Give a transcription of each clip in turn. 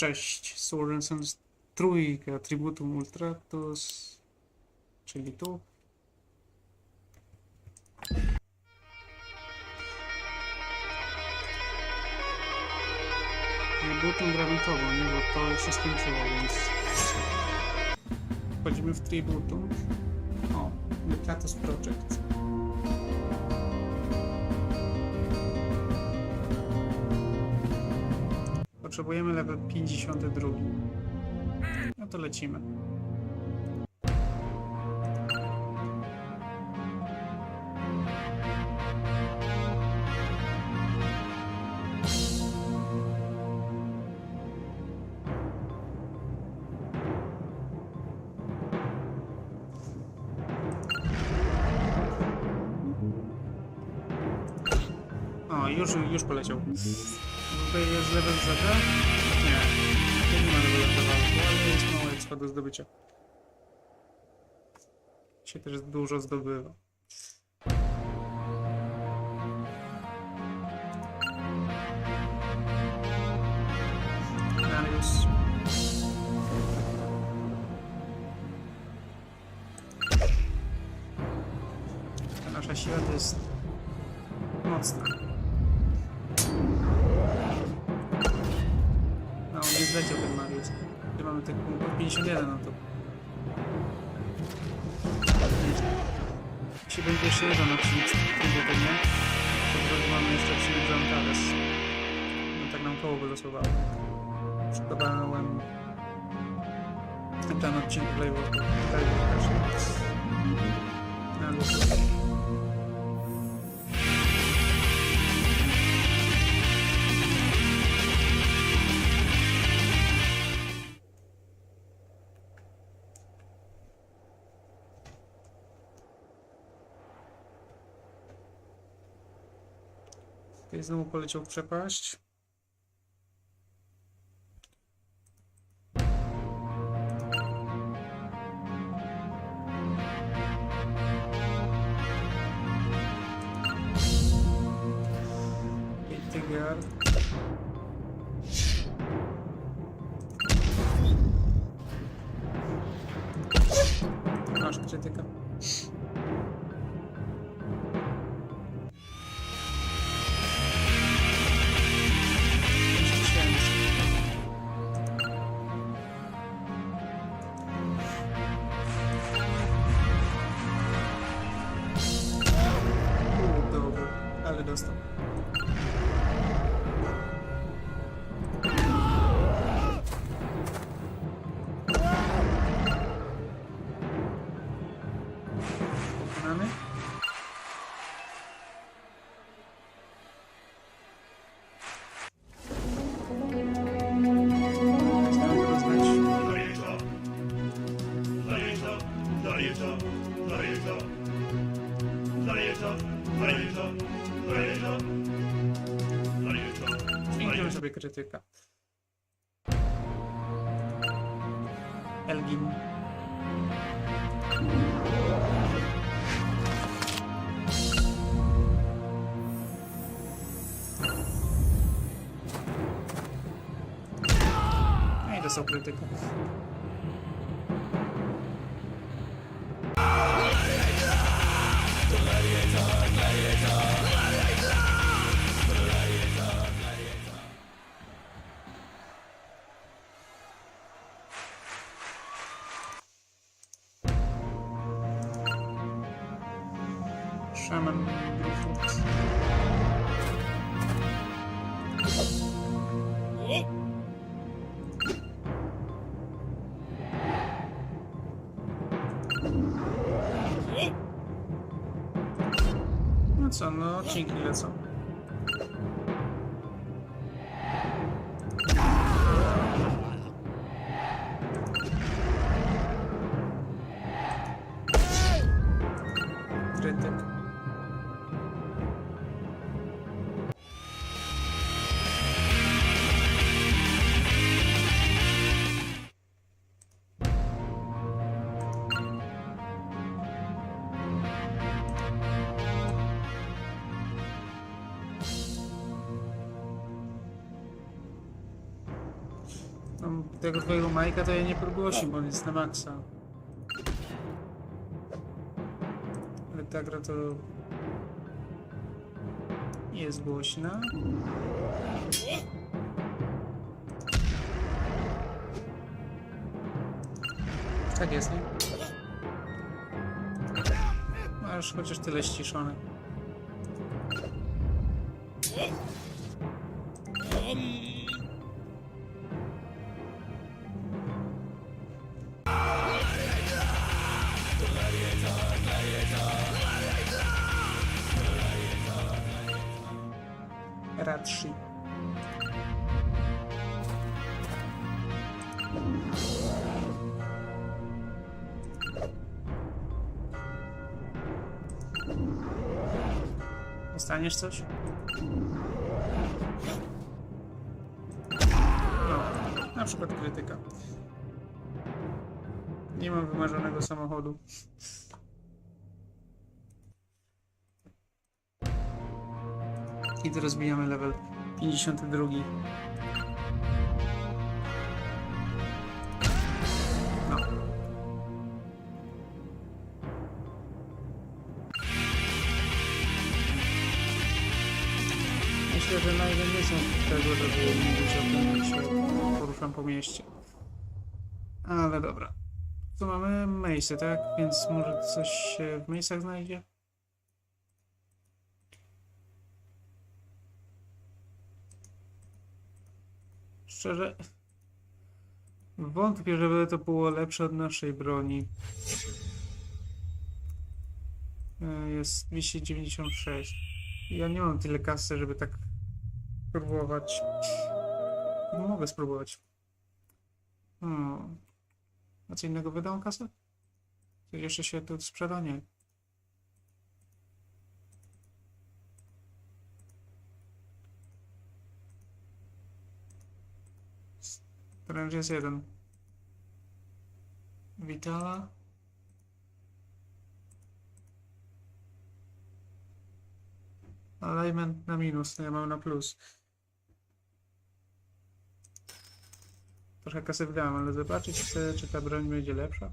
Cześć, Sorensens trójka, Tributum Ultratus, czyli tu. Tributum granatowo, nie, bo to już się skończyło, więc... Wchodzimy w Tributum. O, Ultratus Project. Potrzebujemy level 52. No to lecimy. Już, już poleciał. Tutaj jest level ZD? Nie. Tu nie ma levela za walki, ale jest mało expa do zdobycia. Się też dużo zdobywa. Ta nasza siła to jest mocna. Zleciał ten Mariusz. Gdzie mamy tych punktów? 51, no to... Jeśli będzie jeszcze jeden odcinek z tego pewnie, to mamy jeszcze odcinek Antares. No tak nam koło wylosowało. Przygotowałem ten odcinek live'owy. Live'owy też. Na lutę. Tutaj znowu poleciał przepaść. Masz. To. Zmieniłem sobie krytyka. Elgin. są krytyków. Szaman. лица, но очень лицо. Tego twojego Majka to ja nie podgłosi, bo on jest na maksa. Ale ta gra to... Jest głośna. Tak jest, nie? Masz chociaż tyle ściszone. Radszy. Dostaniesz coś? No, na przykład krytyka. Nie mam wymarzonego samochodu. I teraz bijamy level 52. No. Myślę, że najpierw nie są tego, żeby jak się poruszam po mieście. Ale dobra. Tu mamy miejsce, tak? Więc może coś się w miejscach znajdzie? Szczerze, wątpię, żeby to było lepsze od naszej broni. E, Jest 296. Ja nie mam tyle kasy, żeby tak próbować. Mogę spróbować. Hmm. A co innego wydam kasę? Coś jeszcze się tu sprzeda? Nie. Wręcz jest jeden. Vitala. Alignment na minus, ja mam na plus. Trochę kasy wydałem, ale zobaczyć chcę, czy ta broń będzie lepsza.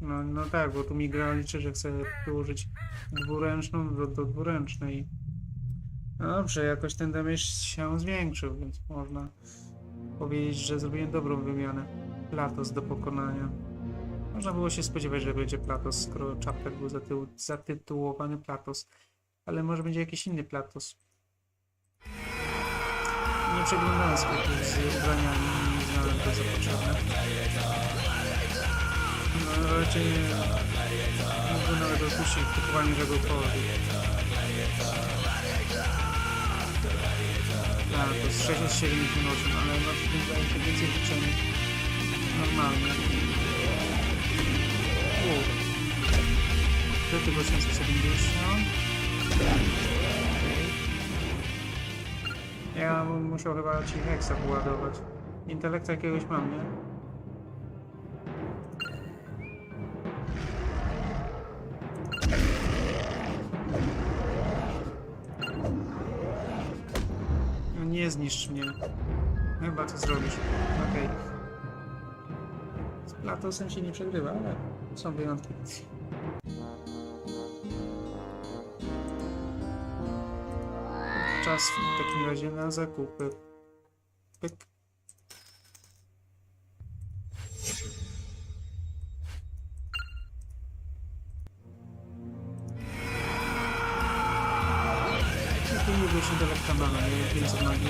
No, no tak, bo tu mi gra liczy, że chcę wyłożyć dwuręczną do, do dwuręcznej. No dobrze, jakoś ten damage się zwiększył, więc można powiedzieć, że zrobiłem dobrą wymianę. Platos do pokonania. Można było się spodziewać, że będzie Platos, skoro czapek był zatył, zatytułowany Platos. Ale może będzie jakiś inny Platos. Nie przeglądałem sklepów z ubraniami, nie znałem to za potrzebne. No raczej nie mógłbym nawet odpuścić kupowanie czegokolwiek. Tak, to jest 678, ale no w tym się więcej życzeń normalnie. U. Krytyk 870. Okej. Ja muszę chyba ci heksa poładować. Intelekta jakiegoś mam, nie? Nie zniszcz mnie. Chyba co zrobisz. Okej. Z Platosem się nie przegrywa, ale są wyjątki. Czas w takim razie na zakupy. Pyk. Mamy, 500 magii.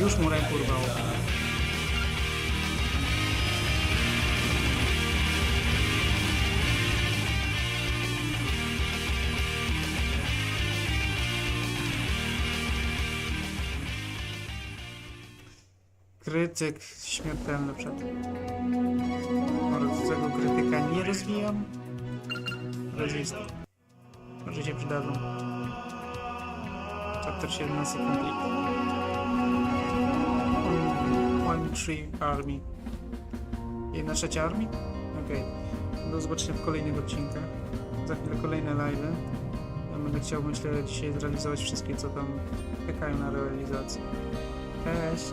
Już mu ręku urwało. Krytyk śmiertelny przed. Może tego krytyka nie rozwijam. Resist. Może się przydadzą. Chapter 17 complete. One tree army. Jedna trzecia armii? Okej. do zobaczenia w kolejnych odcinkach. Za chwilę kolejne live'y. Ja będę chciał, myślę, dzisiaj zrealizować wszystkie, co tam czekają na realizację. Cześć!